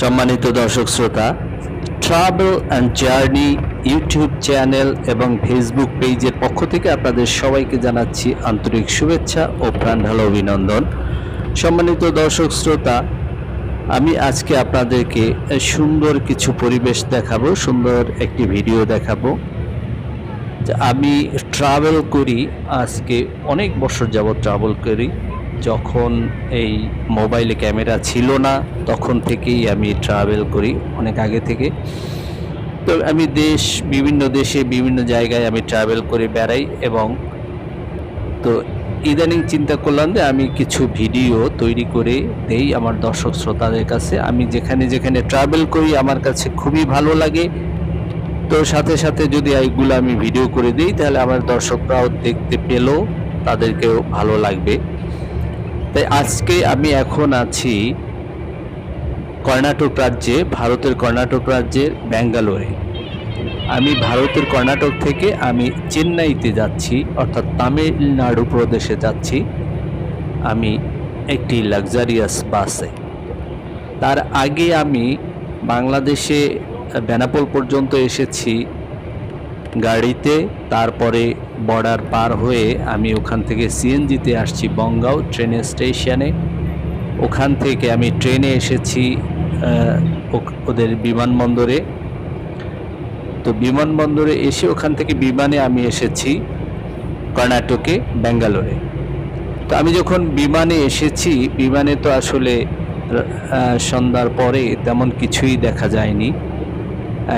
সম্মানিত দর্শক শ্রোতা travel and journey YouTube channel এবং ফেসবুক পেজের পক্ষ থেকে আপনাদের সবাইকে জানাচ্ছি আন্তরিক শুভেচ্ছা ও প্রাণঢালো অভিনন্দন। সম্মানিত দর্শক শ্রোতা, আমি আজকে আপনাদেরকে সুন্দর কিছু পরিবেশ দেখাবো, সুন্দর একটি ভিডিও দেখাবো। আমি ট্রাভেল করি, আজকে অনেক বছর যাবৎ ট্রাভেল করি। যখন এই মোবাইলে ক্যামেরা ছিল না, তখন থেকেই আমি ট্রাভেল করি অনেক আগে থেকে। তো আমি দেশ, বিভিন্ন দেশে, বিভিন্ন জায়গায় আমি ট্রাভেল করে বেড়াই এবং তো ইদানিং চিন্তা করলাম যে আমি কিছু ভিডিও তৈরি করে দেই আমার দর্শক শ্রোতাদের কাছে। আমি যেখানে যেখানে ট্রাভেল করি, আমার কাছে খুবই ভালো লাগে। তো সাথে সাথে যদি এইগুলো আমি ভিডিও করে দিই, তাহলে আমার দর্শকরাও দেখতে পেলেও তাদেরকেও ভালো লাগবে। তাই আজকে আমি এখন আছি কর্ণাটক রাজ্যে, ভারতের কর্ণাটক রাজ্যের ব্যাঙ্গালোরে। আমি ভারতের কর্ণাটক থেকে আমি চেন্নাইতে যাচ্ছি, অর্থাৎ তামিলনাড়ু প্রদেশে যাচ্ছি। আমি একটি লাক্সারিয়াস বাসে তার আগে আমি বাংলাদেশে বেনাপোল পর্যন্ত এসেছি গাড়িতে, তারপরে বর্ডার পার হয়ে আমি ওখান থেকে সিএনজিতে আসছি, বঙ্গাও ট্রেনের স্টেশনে। ওখান থেকে আমি ট্রেনে এসেছি ওদের বিমানবন্দরে। তো বিমানবন্দরে এসে ওখান থেকে বিমানে আমি এসেছি কর্ণাটকে, ব্যাঙ্গালোরে। তো আমি যখন বিমানে এসেছি, বিমানে তো আসলে সন্ধ্যার পরে তেমন কিছুই দেখা যায়নি।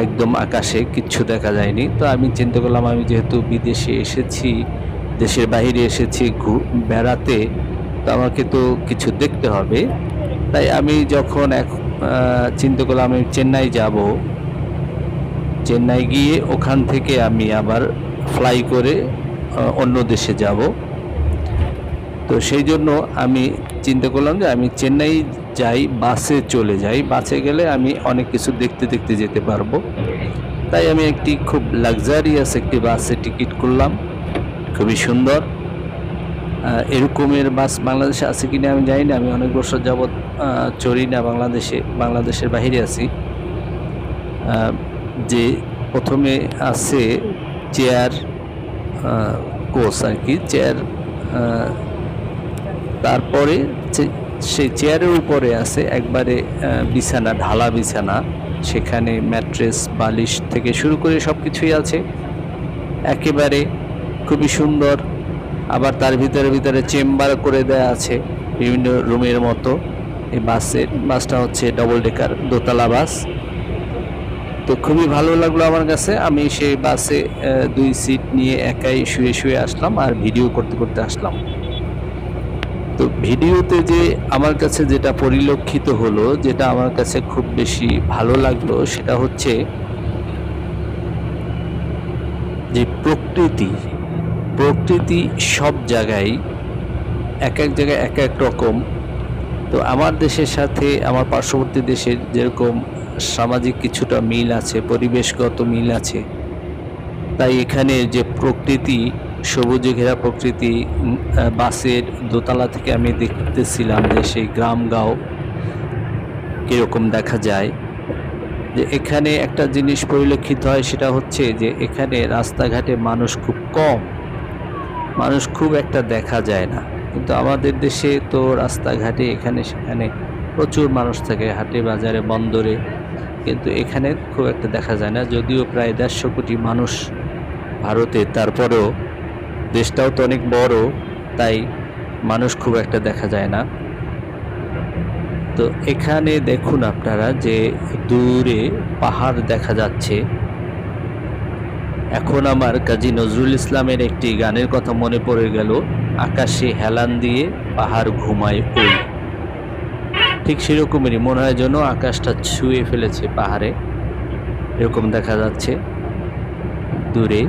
একদম আকাশে কিচ্ছু দেখা যায়নি। তো আমি চিন্তা করলাম, আমি যেহেতু বিদেশে এসেছি, দেশের বাইরে এসেছি বেড়াতে, তো আমাকে তো কিছু দেখতে হবে। তাই আমি যখন এক চিন্তা করলাম, আমি চেন্নাই যাব। চেন্নাই গিয়ে ওখান থেকে আমি আবার ফ্লাই করে অন্য দেশে যাব। তো সেই জন্য আমি চিন্তা করলাম যে আমি চেন্নাই যাই, বাসে চলে যাই। বাসে গেলে আমি অনেক কিছু দেখতে দেখতে যেতে পারব। তাই আমি একটি খুব লাক্সারিয়াস একটি বাসে টিকিট করলাম। খুবই সুন্দর। এরকমের বাস বাংলাদেশে আছে কিনা আমি জানি না। আমি অনেক বছর যাবৎ চড়ি না বাংলাদেশে, বাংলাদেশের বাইরে আছি। যে প্রথমে আছে চেয়ার কোচ আর কি। চেয়ার তারপরে সেই চেয়ারের উপরে আছে একবারে বিছানা, ঢালা বিছানা। সেখানে ম্যাট্রেস, বালিশ থেকে শুরু করে সব কিছুই আছে। একেবারে খুবই সুন্দর। আবার তার ভিতরে ভিতরে চেম্বার করে দেয়া আছে বিভিন্ন রুমের মতো। এই বাসের বাসটা হচ্ছে ডবল ডেকার দোতলা বাস। তো খুবই ভালো লাগল আমার কাছে। আমি সেই বাসে দুই সিট নিয়ে একাই শুয়ে শুয়ে আসলাম আর ভিডিও করতে করতে আসলাম। তো ভিডিওতে যে আমার কাছে যেটা পরিলক্ষিত হলো, যেটা আমার কাছে খুব বেশি ভালো লাগল, সেটা হচ্ছে যে প্রকৃতি প্রকৃতি সব জায়গায় এক এক জায়গায় এক এক রকম। তো আমার দেশের সাথে, আমার পার্শ্ববর্তী দেশের যেরকম সামাজিক কিছুটা মিল আছে, পরিবেশগত মিল আছে, তাই এখানে যে প্রকৃতি সবুজে ঘেরা প্রকৃতি বাসের দোতলা থেকে আমি দেখতেছিলাম যে সেই গ্রাম গাঁও কীরকম দেখা যায়। যে এখানে একটা জিনিস পরিলক্ষিত হয় সেটা হচ্ছে যে এখানে রাস্তাঘাটে মানুষ খুব কম। মানুষ খুব একটা দেখা যায় না। কিন্তু আমাদের দেশে তো রাস্তাঘাটে এখানে সেখানে প্রচুর মানুষ থাকে, হাটে, বাজারে, বন্দরে। কিন্তু এখানে খুব একটা দেখা যায় না। যদিও প্রায় দেড়শো কোটি মানুষ ভারতে। তারপরেও দেশটাও তো অনেক বড়, তাই মানুষ খুব একটা দেখা যায় না। তো এখানে দেখুন আপনারা যে দূরে পাহাড় দেখা যাচ্ছে। এখন আমার কাজী নজরুল ইসলামের একটি গানের কথা মনে পড়ে গেল, আকাশে হেলান দিয়ে পাহাড় ঘুমায় ওই। ঠিক সেরকমেরই মনে হয় যেন আকাশটা ছুঁয়ে ফেলেছে পাহাড়ে। এরকম দেখা যাচ্ছে। দূরে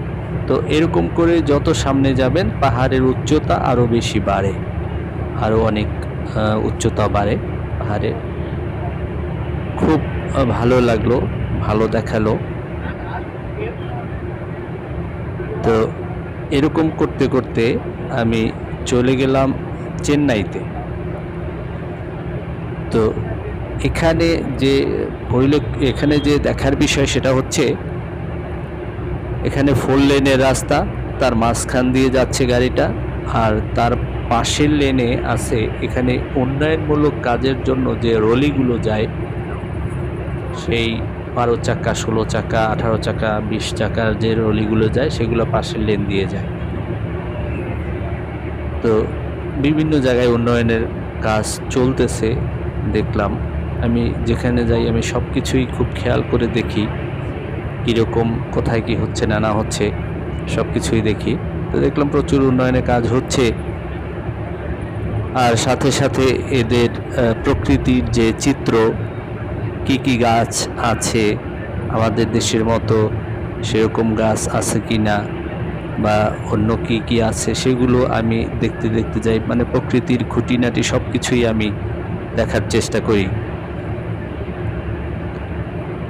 তো এরকম করে যত সামনে যাবেন, পাহাড়ের উচ্চতা আরও বেশি বাড়ে। আরও অনেক উচ্চতা বাড়ে পাহাড়ে। খুব ভালো লাগল, ভালো দেখাল। তো এরকম করতে করতে আমি চলে গেলাম চেন্নাইতে। তো এখানে যে পরিলক এখানে যে দেখার বিষয় সেটা হচ্ছে এখানে ফোর লেনের রাস্তা, তার মাঝখান দিয়ে যাচ্ছে গাড়িটা, আর তার পাশের লেনে আছে এখানে উন্নয়নমূলক কাজের জন্য যে রলিগুলো যায়, সেই বারো চাকা, ষোলো চাকা, আঠারো চাকা, বিশ চাকার যে রলিগুলো যায়, সেগুলো পাশের লেন দিয়ে যায়। তো বিভিন্ন জায়গায় উন্নয়নের কাজ চলতেছে, দেখলাম। আমি যেখানে যাই, আমি সব কিছুই খুব খেয়াল করে দেখি। কীরকম, কোথায় কি হচ্ছে না না হচ্ছে, সব কিছুই দেখি। তো দেখলাম প্রচুর উন্নয়নের কাজ হচ্ছে। আর সাথে সাথে এদের প্রকৃতির যে চিত্র, কি কি গাছ আছে, আমাদের দেশের মতো সেরকম গাছ আছে কি না, বা অন্য কি কি আছে, সেগুলো আমি দেখতে দেখতে যাই। মানে প্রকৃতির খুঁটিনাটি সব কিছুই আমি দেখার চেষ্টা করি।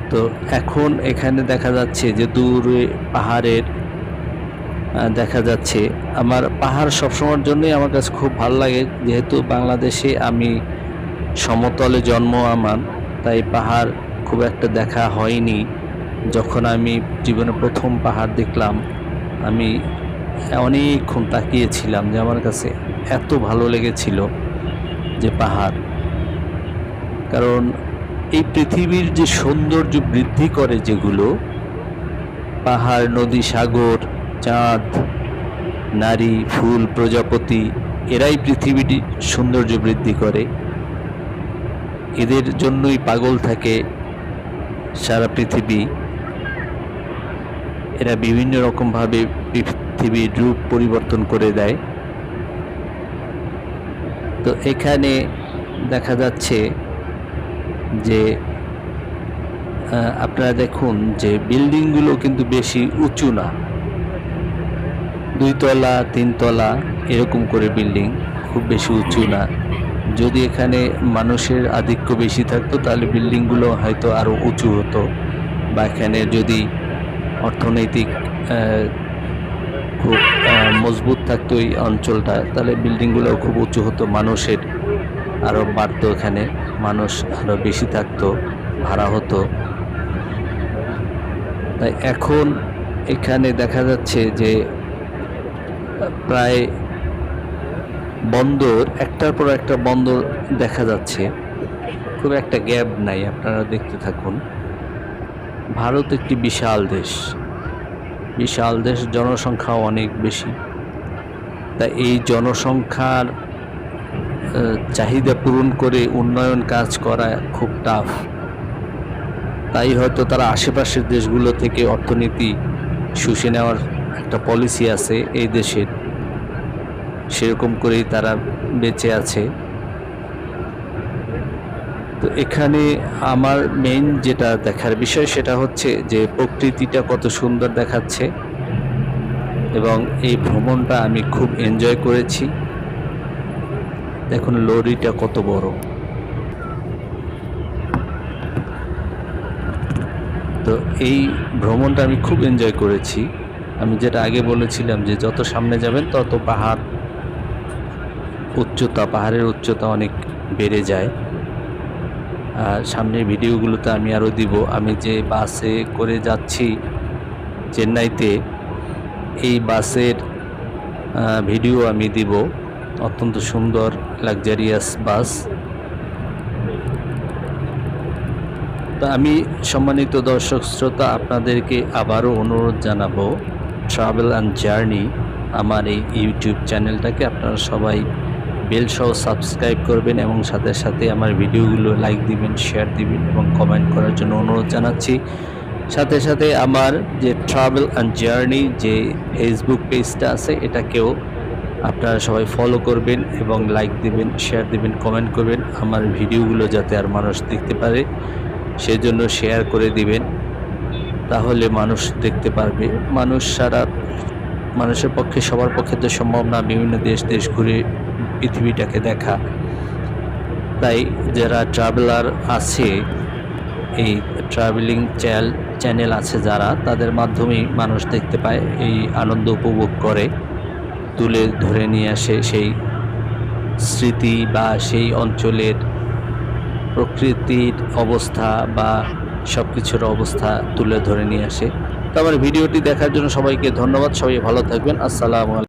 তো এখন এখানে দেখা যাচ্ছে যে দূরে পাহাড়ের দেখা যাচ্ছে। আমার পাহাড় সবসময়ের জন্যই আমার কাছে খুব ভালো লাগে। যেহেতু বাংলাদেশে আমি সমতলে জন্ম আমার, তাই পাহাড় খুব একটা দেখা হয়নি। যখন আমি জীবনে প্রথম পাহাড় দেখলাম, আমি অনেকক্ষণ তাকিয়েছিলাম যে আমার কাছে এত ভালো লেগেছিল যে পাহাড়। কারণ এই পৃথিবীর যে সৌন্দর্য বৃদ্ধি করে যেগুলো, পাহাড়, নদী, সাগর, চাঁদ, নারী, ফুল, প্রজাপতি, এরাই পৃথিবীটি সৌন্দর্য বৃদ্ধি করে। এদের জন্যই পাগল থাকে সারা পৃথিবী। এরা বিভিন্ন রকমভাবে পৃথিবীর রূপ পরিবর্তন করে দেয়। তো এখানে দেখা যাচ্ছে যে আপনারা দেখুন যে বিল্ডিংগুলো কিন্তু বেশি উঁচু না। দুইতলা, তিনতলা এরকম করে বিল্ডিং, খুব বেশি উঁচু না। যদি এখানে মানুষের আধিক্য বেশি থাকতো, তাহলে বিল্ডিংগুলো হয়তো আরও উঁচু হতো। বা এখানে যদি অর্থনৈতিক খুব মজবুত থাকতো এই অঞ্চলটা, তাহলে বিল্ডিংগুলো খুব উঁচু হতো মানুষের। আরও বাড়তো এখানে। মানুষ আরও বেশি থাকতো, ভাড়া হতো। তাই এখন এখানে দেখা যাচ্ছে যে প্রায় বন্দর, একটার পর একটা বন্দর দেখা যাচ্ছে। খুব একটা গ্যাপ নাই, আপনারা দেখতে থাকুন। ভারত একটি বিশাল দেশ। বিশাল দেশ, জনসংখ্যাও অনেক বেশি। তা এই জনসংখ্যার চাহিদা পূরণ করে উন্নয়ন কাজ করা খুব টাফ তাই হয়তো তারা আশেপাশের দেশগুলো থেকে অর্থনীতি শুষে নেওয়ার একটা পলিসি আছে এই দেশের। সেরকম করেই তারা বেঁচে আছে। তো এখানে আমার মেইন যেটা দেখার বিষয় সেটা হচ্ছে যে প্রকৃতিটা কত সুন্দর দেখাচ্ছে এবং এই ভ্রমণটা আমি খুব এনজয় করেছি। দেখুন, লরিটা কত বড়। তো এই ভ্রমণটা আমি খুব এনজয় করেছি। আমি যেটা আগে বলেছিলাম যে, যত সামনে যাবেন, তত পাহাড় উচ্চতা, পাহাড়ের উচ্চতা অনেক বেড়ে যায়। আর সামনের ভিডিওগুলোতে আমি আরও দিব। আমি যে বাসে করে যাচ্ছি চেন্নাইতে, এই বাসের ভিডিও আমি দিব। অত্যন্ত সুন্দর লাক্সারিয়াস বাস তা আমি সম্মানিত দর্শক শ্রোতা, আপনাদেরকে আবারও অনুরোধ জানাব ট্রাভেল অ্যান্ড জার্নি আমার এই ইউটিউব চ্যানেলটাকে আপনারা সবাই বেল সহ সাবস্ক্রাইব করবেন এবং সাথে সাথে আমার ভিডিওগুলো লাইক দিবেন শেয়ার দিবেন এবং কমেন্ট করার জন্য অনুরোধ জানাচ্ছি। সাথে সাথে আমার যে ট্রাভেল অ্যান্ড জার্নি যে ফেসবুক পেজটা আছে, এটাকেও আপনারা সবাই ফলো করবেন এবং লাইক দিবেন শেয়ার দিবেন কমেন্ট করবেন আমার ভিডিওগুলো যাতে আর মানুষ দেখতে পারে। সেজন্য শেয়ার করে দিবেন, তাহলে মানুষ দেখতে পারবে। মানুষ সারা মানুষের পক্ষে, সবার পক্ষে তো সম্ভব না বিভিন্ন দেশ দেশ ঘুরে পৃথিবীটাকে দেখা। তাই যারা ট্রাভেলার আছে, এই ট্রাভেলিং চ্যাল চ্যানেল আছে যারা, তাদের মাধ্যমেই মানুষ দেখতে পায়, এই আনন্দ উপভোগ করে। তুলে ধরে নিয়ে আসে সেই স্মৃতি বা সেই অঞ্চলের প্রকৃতির অবস্থা বা সব কিছুর অবস্থা তুলে ধরে নিয়ে আসে। তো আমার ভিডিওটি দেখার জন্য সবাইকে ধন্যবাদ। সবাই ভালো থাকবেন। আসসালামু আলাইকুম।